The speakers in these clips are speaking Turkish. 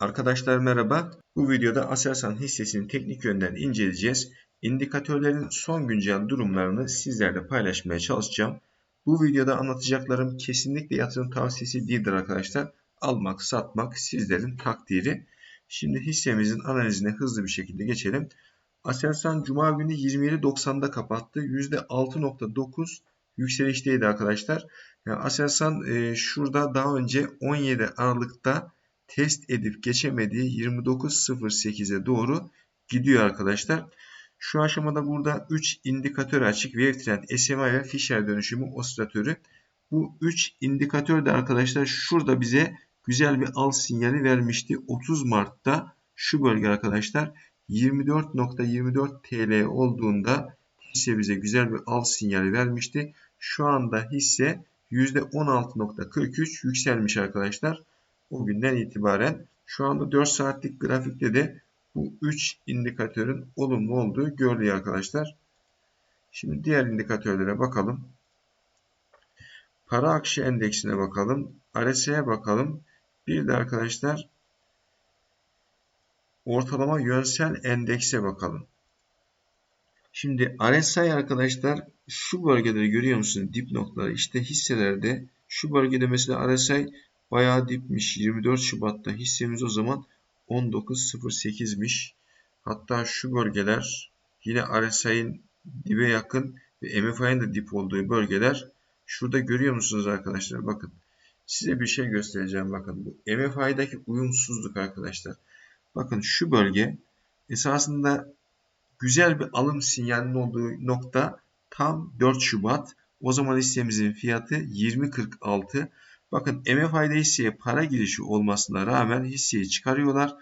Arkadaşlar merhaba. Bu videoda Aselsan hissesini teknik yönden inceleyeceğiz. İndikatörlerin son güncel durumlarını sizlerle paylaşmaya çalışacağım. Bu videoda anlatacaklarım kesinlikle yatırım tavsiyesi değildir arkadaşlar. Almak, satmak sizlerin takdiri. Şimdi hissemizin analizine hızlı bir şekilde geçelim. Aselsan Cuma günü 27.90'da kapattı. %6.9 yükselişteydi arkadaşlar. Aselsan e, şurada daha önce 17 Aralık'ta test edip geçemediği 29.08'e doğru gidiyor arkadaşlar. Şu aşamada burada 3 indikatör açık. Wave Trend, SMA ve Fisher dönüşümü osilatörü. Bu 3 indikatör de arkadaşlar şurada bize güzel bir al sinyali vermişti. 30 Mart'ta şu bölge arkadaşlar 24.24 TL olduğunda hisse bize güzel bir al sinyali vermişti. Şu anda hisse %16.43 yükselmiş arkadaşlar. O günden itibaren şu anda 4 saatlik grafikte de bu 3 indikatörün olumlu olduğu görülüyor arkadaşlar. Şimdi diğer indikatörlere bakalım. Para akışı endeksine bakalım. RSI'ye bakalım. Bir de arkadaşlar ortalama yönsel endekse bakalım. Şimdi RSI arkadaşlar şu bölgeleri görüyor musunuz? Dip noktaları. İşte hisselerde şu bölgede mesela RSI bayağı dipmiş. 24 Şubat'ta hissemiz o zaman 19.08'miş. Hatta şu bölgeler yine RSI'nin dibe yakın ve MFI'nin de dip olduğu bölgeler. Şurada görüyor musunuz arkadaşlar? Bakın. Size bir şey göstereceğim. Bakın bu MFI'deki uyumsuzluk arkadaşlar. Bakın şu bölge esasında güzel bir alım sinyalinin olduğu nokta tam 4 Şubat. O zaman hissemizin fiyatı 20.46. Bakın MFI'de hisseye para girişi olmasına rağmen hisseyi çıkarıyorlar.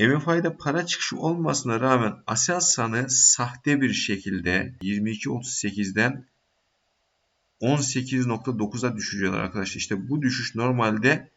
MFI'de para çıkışı olmasına rağmen Aselsan'ı sahte bir şekilde 22.38'den 18.9'a düşürüyorlar arkadaşlar. İşte bu düşüş normalde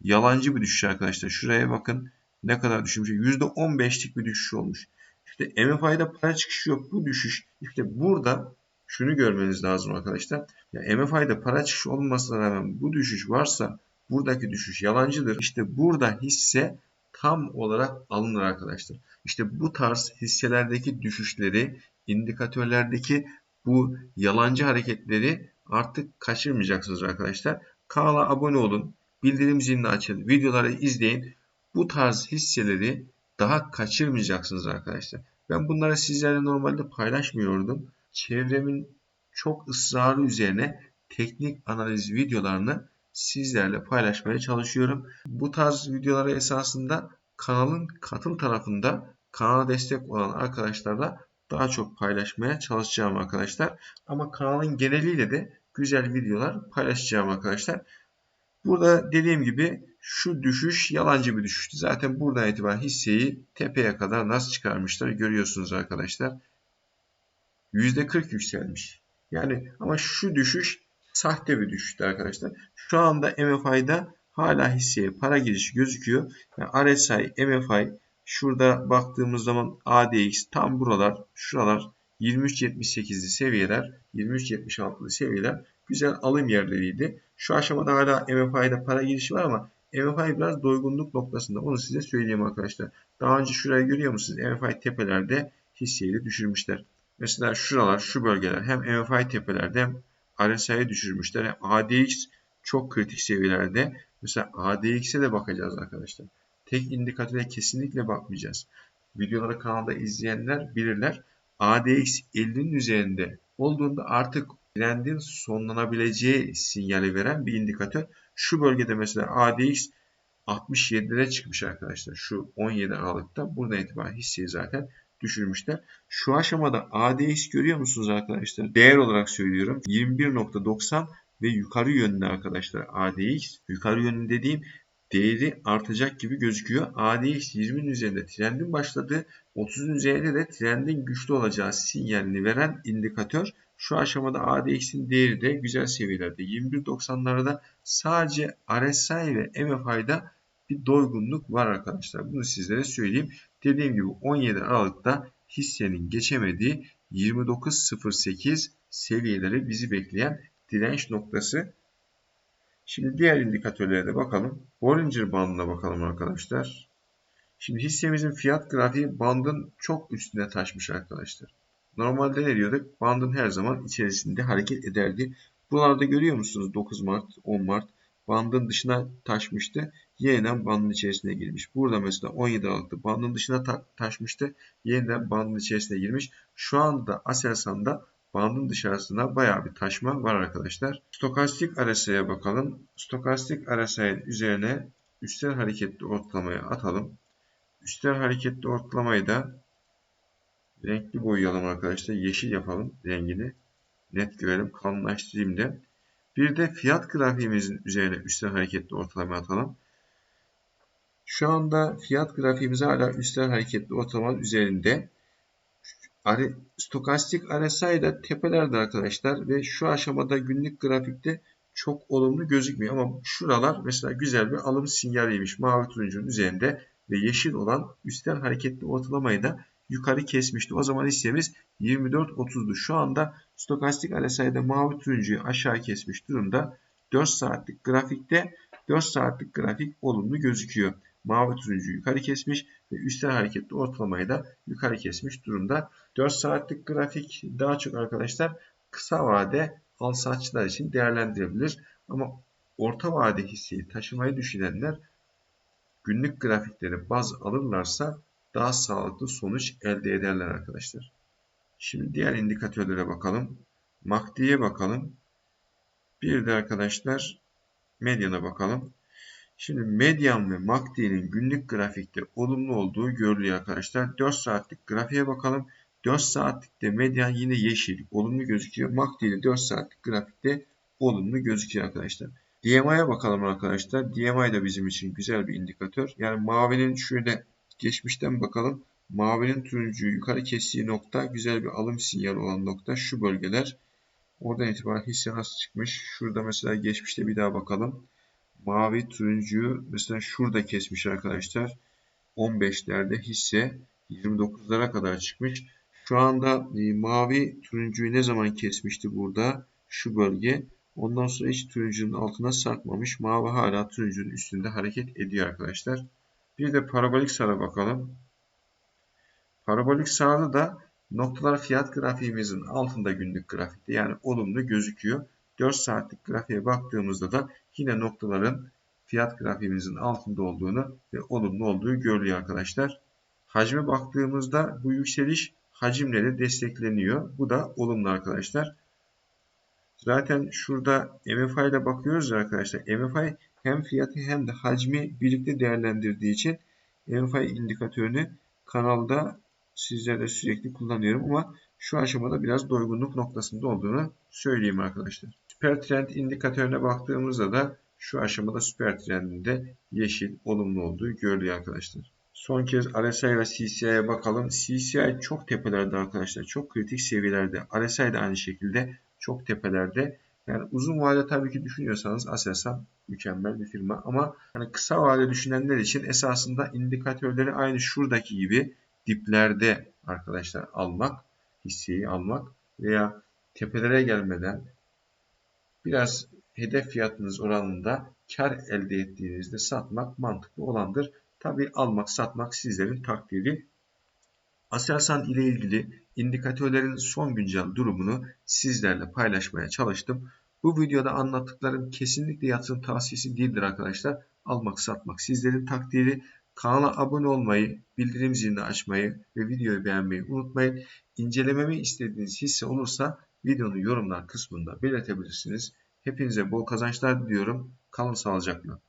yalancı bir düşüş arkadaşlar. Şuraya bakın ne kadar düşmüş. %15'lik bir düşüş olmuş. İşte MFI'de para çıkışı yok. Bu düşüş işte burada şunu görmeniz lazım arkadaşlar. Ya MFI'de para çıkışı olmasına rağmen bu düşüş varsa buradaki düşüş yalancıdır. İşte burada hisse tam olarak alınır arkadaşlar. İşte bu tarz hisselerdeki düşüşleri, indikatörlerdeki bu yalancı hareketleri artık kaçırmayacaksınız arkadaşlar. Kanala abone olun, bildirim zilini açın, videoları izleyin. Bu tarz hisseleri daha kaçırmayacaksınız arkadaşlar. Ben bunları sizlerle normalde paylaşmıyordum. Çevremin çok ısrarı üzerine teknik analiz videolarını sizlerle paylaşmaya çalışıyorum. Bu tarz videoları esasında kanalın katıl tarafında kanala destek olan arkadaşlarla daha çok paylaşmaya çalışacağım arkadaşlar. Ama kanalın geneliyle de güzel videolar paylaşacağım arkadaşlar. Burada dediğim gibi şu düşüş yalancı bir düşüştü. Zaten buradan itibaren hisseyi tepeye kadar nasıl çıkarmışlar görüyorsunuz arkadaşlar. %40 yükselmiş. Yani ama şu düşüş sahte bir düşüştü arkadaşlar. Şu anda MFI'da hala hisseye para girişi gözüküyor. Yani RSI, MFI şurada baktığımız zaman ADX tam buralar, şuralar 23.78'li seviyeler, 23.76'lı seviyeler güzel alım yerleriydi. Şu aşamada hala MFI'de para girişi var ama MFI biraz doygunluk noktasında. Onu size söyleyeyim arkadaşlar. Daha önce şurayı görüyor musunuz? MFI tepelerde hisseyi de düşürmüşler. Mesela şuralar, şu bölgeler hem MFI tepelerde hem RSI'yi düşürmüşler. Hem ADX çok kritik seviyelerde. Mesela ADX'e de bakacağız arkadaşlar. Tek indikatöre kesinlikle bakmayacağız. Videoları kanalda izleyenler bilirler. ADX 50'nin üzerinde olduğunda artık trendin sonlanabileceği sinyali veren bir indikatör. Şu bölgede mesela ADX 67'lere çıkmış arkadaşlar. Şu 17 Aralık'ta. Buradan itibaren hisseyi zaten düşürmüşler. Şu aşamada ADX görüyor musunuz arkadaşlar? Değer olarak söylüyorum. 21.90 ve yukarı yönlü arkadaşlar ADX. Yukarı yönlü dediğim değeri artacak gibi gözüküyor. ADX 20'nin üzerinde trendin başladı. 30'un üzerinde de trendin güçlü olacağı sinyalini veren indikatör. Şu aşamada ADX'in değeri de güzel seviyelerde. 21.90'larda sadece RSI ve MFI'da bir doygunluk var arkadaşlar. Bunu sizlere söyleyeyim. Dediğim gibi 17 Aralık'ta hissenin geçemediği 29.08 seviyeleri bizi bekleyen direnç noktası. Şimdi diğer indikatörlere de bakalım. Bollinger bandına bakalım arkadaşlar. Şimdi hissemizin fiyat grafiği bandın çok üstüne taşmış arkadaşlar. Normalde ne diyorduk? Bandın her zaman içerisinde hareket ederdi. Buralarda görüyor musunuz? 9 Mart, 10 Mart bandın dışına taşmıştı. Yeniden bandın içerisine girmiş. Burada mesela 17 Aralık'ta bandın dışına ta taşmıştı. Yeniden bandın içerisine girmiş. Şu anda Aselsan'da bandın dışarısına baya bir taşma var arkadaşlar. Stokastik RSI'ye bakalım. Stokastik RSI'nin üzerine üstel hareketli ortalamaya atalım. Üstel hareketli ortalamayı da renkli boyayalım arkadaşlar. Yeşil yapalım rengini. Net görelim. Kalınlaştırayım da. Bir de fiyat grafiğimizin üzerine üstel hareketli ortalama atalım. Şu anda fiyat grafiğimiz hala üstel hareketli ortalamanın üzerinde. Stokastik RSI da tepelerde arkadaşlar ve şu aşamada günlük grafikte çok olumlu gözükmüyor ama şuralar mesela güzel bir alım sinyaliymiş mavi turuncunun üzerinde ve yeşil olan üstel hareketli ortalamayı da yukarı kesmişti. O zaman hissemiz 24.30'du. Şu anda stokastik RSI'de mavi turuncuyu aşağı kesmiş durumda. 4 saatlik grafikte 4 saatlik grafik olumlu gözüküyor. Mavi turuncu yukarı kesmiş ve üstel hareketli ortalamayı da yukarı kesmiş durumda. 4 saatlik grafik daha çok arkadaşlar kısa vade al satçılar için değerlendirilebilir. Ama orta vade hisseyi taşımayı düşünenler günlük grafikleri baz alırlarsa daha sağlıklı sonuç elde ederler arkadaşlar. Şimdi diğer indikatörlere bakalım. MACD'ye bakalım. Bir de arkadaşlar medyana bakalım. Şimdi medyan ve MACD'nin günlük grafikte olumlu olduğu görülüyor arkadaşlar. 4 saatlik grafiğe bakalım. 4 saatlikte medyan yine yeşil, olumlu gözüküyor. MACD 4 saatlik grafikte olumlu gözüküyor arkadaşlar. DMI'ye bakalım arkadaşlar. DMI da bizim için güzel bir indikatör. Yani mavinin şöyle geçmişten bakalım. Mavinin turuncuyu yukarı kestiği nokta güzel bir alım sinyali olan nokta şu bölgeler. Oradan itibaren hisse nasıl çıkmış? Şurada mesela geçmişte bir daha bakalım. Mavi turuncuyu mesela şurada kesmiş arkadaşlar. 15'lerde hisse 29'lara kadar çıkmış. Şu anda e, mavi turuncuyu ne zaman kesmişti burada? Şu bölge. Ondan sonra hiç turuncunun altına sarkmamış. Mavi hala turuncunun üstünde hareket ediyor arkadaşlar. Bir de parabolik sara bakalım. Parabolik sarada da noktalar fiyat grafiğimizin altında günlük grafikte yani olumlu gözüküyor. 4 saatlik grafiğe baktığımızda da yine noktaların fiyat grafiğimizin altında olduğunu ve olumlu olduğu görülüyor arkadaşlar. Hacme baktığımızda bu yükseliş hacimle destekleniyor. Bu da olumlu arkadaşlar. Zaten şurada MFI ile bakıyoruz arkadaşlar. MFI hem fiyatı hem de hacmi birlikte değerlendirdiği için MFI indikatörünü kanalda sizlerle sürekli kullanıyorum ama şu aşamada biraz doygunluk noktasında olduğunu söyleyeyim arkadaşlar. Süper trend indikatörüne baktığımızda da şu aşamada süper trendinde yeşil olumlu olduğu görülüyor arkadaşlar. Son kez RSI ve CCI'ye bakalım. CCI çok tepelerde arkadaşlar. Çok kritik seviyelerde. RSI de aynı şekilde çok tepelerde. Yani uzun vade tabii ki düşünüyorsanız Aselsan mükemmel bir firma ama hani kısa vade düşünenler için esasında indikatörleri aynı şuradaki gibi diplerde arkadaşlar almak, hisseyi almak veya tepelere gelmeden biraz hedef fiyatınız oranında kar elde ettiğinizde satmak mantıklı olandır. Tabi almak satmak sizlerin takdiri. Aselsan ile ilgili indikatörlerin son güncel durumunu sizlerle paylaşmaya çalıştım. Bu videoda anlattıklarım kesinlikle yatırım tavsiyesi değildir arkadaşlar. Almak satmak sizlerin takdiri. Kanala abone olmayı, bildirim zilini açmayı ve videoyu beğenmeyi unutmayın. İncelememi istediğiniz hisse olursa videonun yorumlar kısmında belirtebilirsiniz. Hepinize bol kazançlar diliyorum. Kalın sağlıcakla.